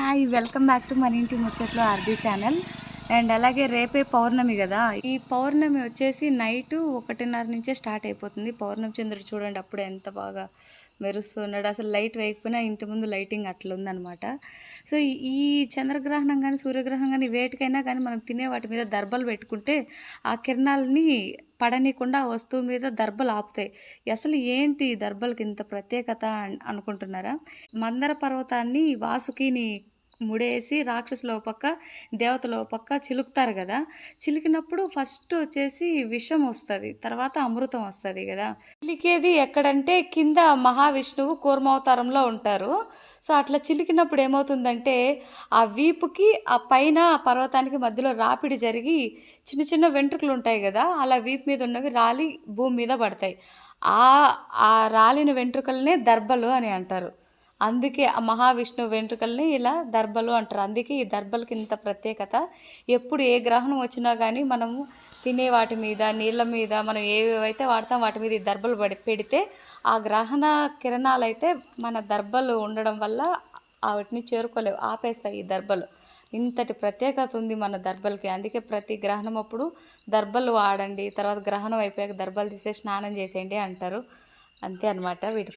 Hi welcome back to మన ఇంటి ముచ్చట్లు ఆర్బీ ఛానల్. అండ్ అలాగే రేపే పౌర్ణమి కదా. ఈ పౌర్ణమి వచ్చేసి నైట్ ఒకటిన్నర నుంచే స్టార్ట్ అయిపోతుంది. పౌర్ణమి చంద్రుడు చూడండి అప్పుడు ఎంత బాగా మెరుస్తున్నాడు. అసలు లైట్ వేయకపోయినా ఇంటి ముందు లైటింగ్ అట్లా ఉందనమాట సో ఈ- చంద్రగ్రహణం కానీ సూర్యగ్రహణం కానీ వేటికైనా కానీ మనం తినే వాటి మీద దర్బలు పెట్టుకుంటే ఆ కిరణాలని పడనీయకుండా ఆ వస్తువు మీద దర్బలు ఆపుతాయి. అసలు ఏంటి దర్బలకి ఇంత ప్రత్యేకత అనుకుంటున్నారా? మందర పర్వతాన్ని వాసుకిని ముడేసి రాక్షసుల పక్క దేవతల పక్క చిలుకుతారు కదా? చిలికినప్పుడు ఫస్ట్ వచ్చేసి విషం వస్తుంది తర్వాత అమృతం వస్తుంది కదా? చిలికేది ఎక్కడంటే కింద మహావిష్ణువు కూర్మావతారంలో ఉంటారు. సో అట్లా చిలికినప్పుడు ఏమవుతుందంటే ఆ వీపుకి ఆ పైన ఆ పర్వతానికి మధ్యలో రాపిడి జరిగి చిన్న చిన్న వెంట్రుకలు ఉంటాయి కదా అలా వీపు మీద ఉన్నవి రాలి భూమి మీద పడతాయి. ఆ ఆ రాలిన వెంట్రుకలనే దర్బలు అని అంటారు. అందుకే ఆ మహావిష్ణువు వెంట్రుకల్ని ఇలా దర్బలు అంటారు. అందుకే ఈ దర్బలకి ఇంత ప్రత్యేకత. ఎప్పుడు ఏ గ్రహణం వచ్చినా కానీ మనము తినే వాటి మీద నీళ్ళ మీద మనం ఏవేవైతే వాడతాం వాటి మీద ఈ దర్బలు పడి పెడితే ఆ గ్రహణ కిరణాలు అయితే మన దర్బలు ఉండడం వల్ల వాటిని చేరుకోలేవు ఆపేస్తాయి ఈ దర్బలు ఇంతటి ప్రత్యేకత ఉంది మన దర్బలకి అందుకే ప్రతి గ్రహణం అప్పుడు దర్బలు వాడండి తర్వాత గ్రహణం అయిపోయాక దర్బలు తీసే స్నానం చేసేయండి అంటారు. అంతే అనమాట వీటి